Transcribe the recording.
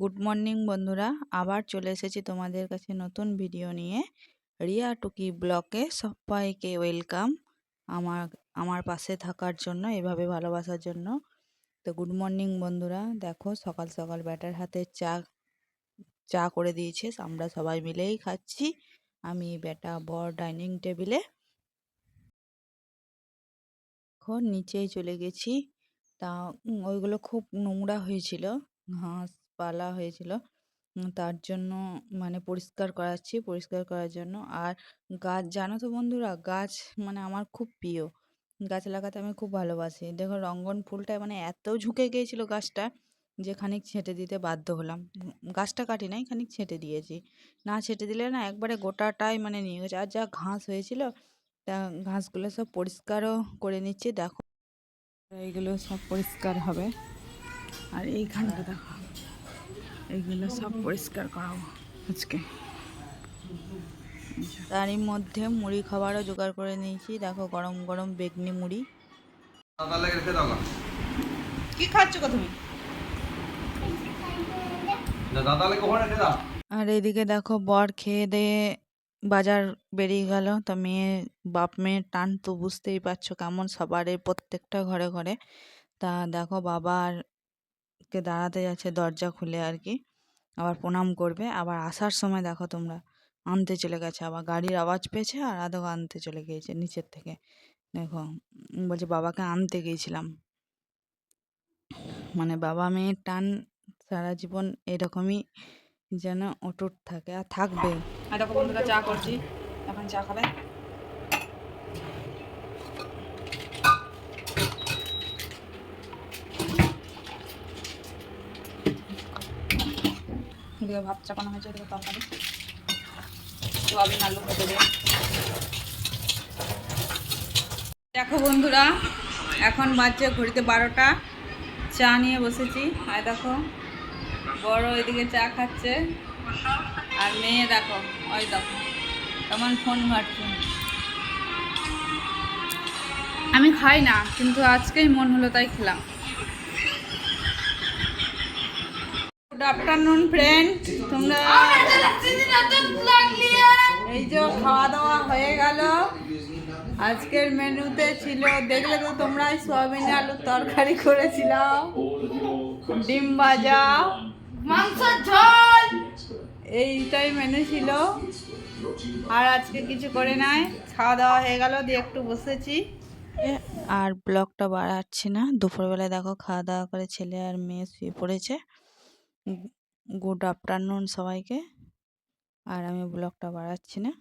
Good morning বন্ধুরা। আবার চলে এসেছি তোমাদের কাছে নতুন ভিডিও নিয়ে। রিয়া টুকি ব্লকে সবাইকে ওয়েলকাম আমার আমার পাশে থাকার জন্য, এভাবে ভালোবাসার জন্য। তো গুড মর্নিং বন্ধুরা। দেখো সকাল সকাল ব্যাটার হাতে চা চা করে দিয়েছে। আমরা সবাই মিলেই খাচ্ছি। আমি বেটা বর ডাইনিং টেবিলে। এখন নিচেই চলে গেছি। তা ওইগুলো খুব নোংরা হয়েছিল। ঘাস পালা হয়েছিল। তার জন্য মানে পরিষ্কার করাচ্ছি, পরিষ্কার করার জন্য। আর গাছ, জানো তো বন্ধুরা, গাছ মানে আমার খুব প্রিয়। গাছ লাগাতে আমি খুব ভালোবাসি। দেখো রঙ্গন ফুলটা মানে এত ঝুঁকে গিয়েছিল গাছটা যে খানিক ছেঁটে দিতে বাধ্য হলাম। গাছটা কাটি নাই, খানিক ছেঁটে দিয়েছি। না ছেঁটে দিলে না একবারে গোটাটাই মানে নিয়ে গেছে। আর যা ঘাস হয়েছিল, তা ঘাসগুলো সব পরিষ্কারও করে নিচ্ছি। দেখো, এইগুলো সব পরিষ্কার হবে। আর এইখানটা দেখো। এইগুলো সব পরিষ্কার করাবো আজকে। তারই মধ্যে মুড়ি খাবারও জোগাড় করে নিয়েছি। দেখো গরম গরম বেগনি মুড়ি। দাদা কি খাচ্ছ তুমি? না দাদা লেগে ওখানে রেখে দাও আর এইদিকে দেখো বর খেয়ে দিয়ে বাজার বেরিয়ে গেল। তা মেয়ে বাপ মেয়ের টান তো বুঝতেই পারছ কেমন সবারই প্রত্যেকটা ঘরে ঘরে। তা দেখো বাবার কে দাঁড়াতে যাচ্ছে দরজা খুলে আর কি। আবার প্রণাম করবে। আবার আসার সময় দেখো তোমরা, আনতে চলে গেছে। আবার গাড়ির আওয়াজ পেয়েছে আর আদৌ আনতে চলে গিয়েছে নিচের থেকে। দেখো বলছে বাবাকে আনতে গিয়েছিলাম। মানে বাবা মেয়ের টান সারা জীবন এরকমই যেন অটুট থাকে। আর থাকবে। চা করছি। এখন চা খাবে। এদিকে ভাত চাপানো হয়েছে এদিকে তরকারি। সোয়াবিন আলু কেটে দিয়ে দেখো বন্ধুরা, এখন বাজছে ঘড়িতে বারোটা। চা নিয়ে বসেছি। আর দেখো, বড় এদিকে চা খাচ্ছে। আর মেয়ে দেখো, ওই দেখো, কেমন ফোন ঘাটছে। আমি খাই না, কিন্তু আজকেই মন হলো তাই খেলাম। গুড আফটারনুন ফ্রেন্ড তোমরা এই যে খাওয়া দাওয়া হয়ে গেল। আজকের মেনুতে ছিল দেখলে তো তোমরাই সোয়াবিন আলুর তরকারি করেছিলাম। ডিম ভাজা। মাংসের ঝোল। এইটাই মেনু ছিল। আর আজকে কিছু করে নাই। খাওয়া দাওয়া হয়ে গেল দিয়ে একটু বসেছি। আর ব্লগটা বাড়াচ্ছি না। দুপুরবেলায় দেখো খাওয়া দাওয়া করে ছেলে আর মেয়ে শুয়ে পড়েছে। গুড আফটারনুন সবাইকে। আর আমি ব্লগটা বাড়াচ্ছি না।